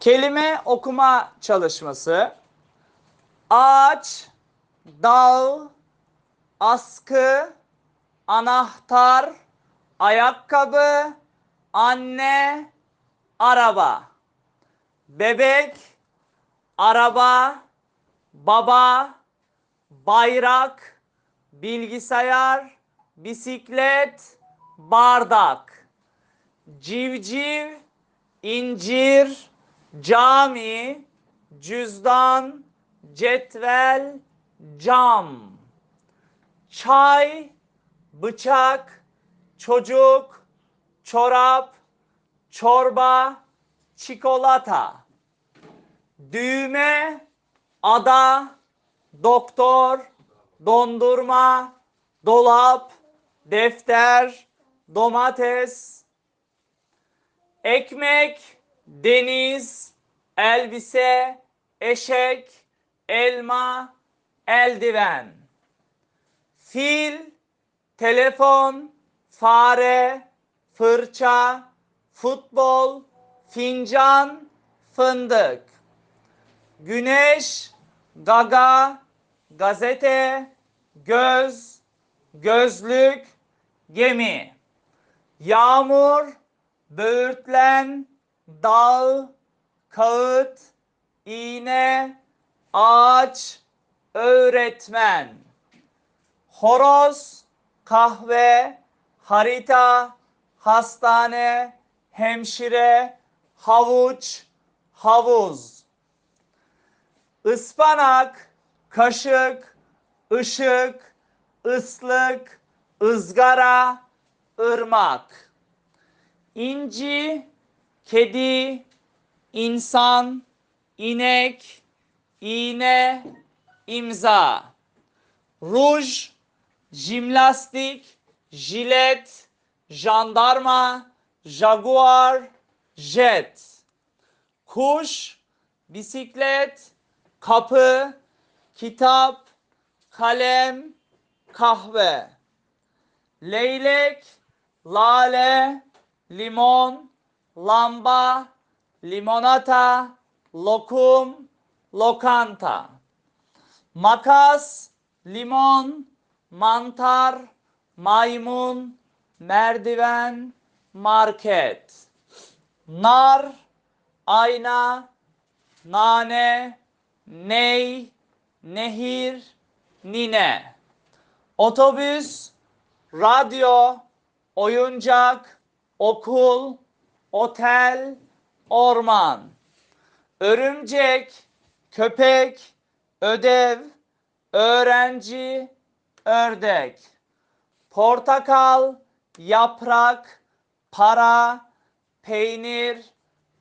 Kelime okuma çalışması. Ağaç, dal, askı, anahtar, ayakkabı, anne, araba. Bebek, araba, baba, bayrak, bilgisayar, bisiklet, bardak. Civciv, incir, cami, cüzdan, cetvel, cam. Çay, bıçak, çocuk, çorap, çorba, çikolata. Düğme, ada, doktor, dondurma, dolap, defter, domates, ekmek, deniz, elbise, eşek, elma, eldiven. Fil, telefon, fare, fırça, futbol, fincan, fındık. Güneş, gaga, gazete, göz, gözlük, gemi. Yağmur, böğürtlen, dağ, kağıt, iğne, ağaç, öğretmen. Horoz, kahve, harita, hastane, hemşire, havuç, havuz. Ispanak, kaşık, ışık, ıslık, ızgara, ırmak. İnci, kedi, insan, inek, iğne, imza. Ruj, jimnastik, jilet, jandarma, jaguar, jet. Kuş, bisiklet, kapı, kitap, kalem, kahve. Leylek, lale, limon, lamba, limonata, lokum, lokanta. Makas, limon, mantar, maymun, merdiven, market. Nar, ayna, nane, ney, nehir, nine. Otobüs, radyo, oyuncak, okul, otel, orman. Örümcek, köpek, ödev, öğrenci, ördek. Portakal, yaprak, para, peynir,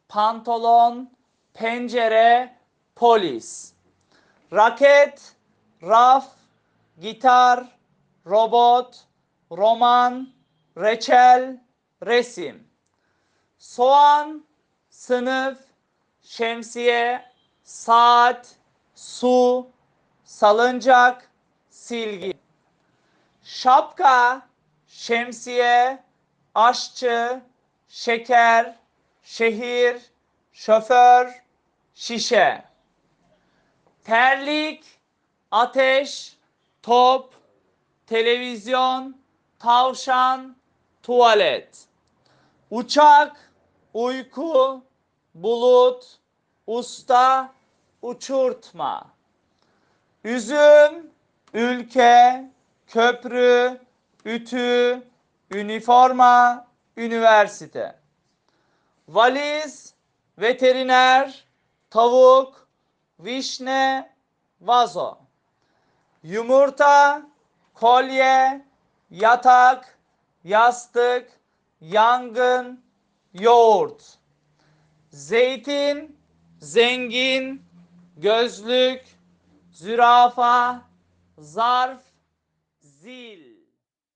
pantolon, pencere, polis. Raket, raf, gitar, robot, roman, reçel, resim. Soğan, sınıf, şemsiye, saat, su, salıncak, silgi. Şapka, şemsiye, aşçı, şeker, şehir, şoför, şişe. Terlik, ateş, top, televizyon, tavşan, tuvalet. Uçak, uyku, bulut, usta, uçurtma. Üzüm, ülke, köprü, ütü, üniforma, üniversite. Valiz, veteriner, tavuk, vişne, vazo. Yumurta, kolye, yatak, yastık, yangın, yoğurt. Zeytin, zengin, gözlük, zürafa, zarf, zil.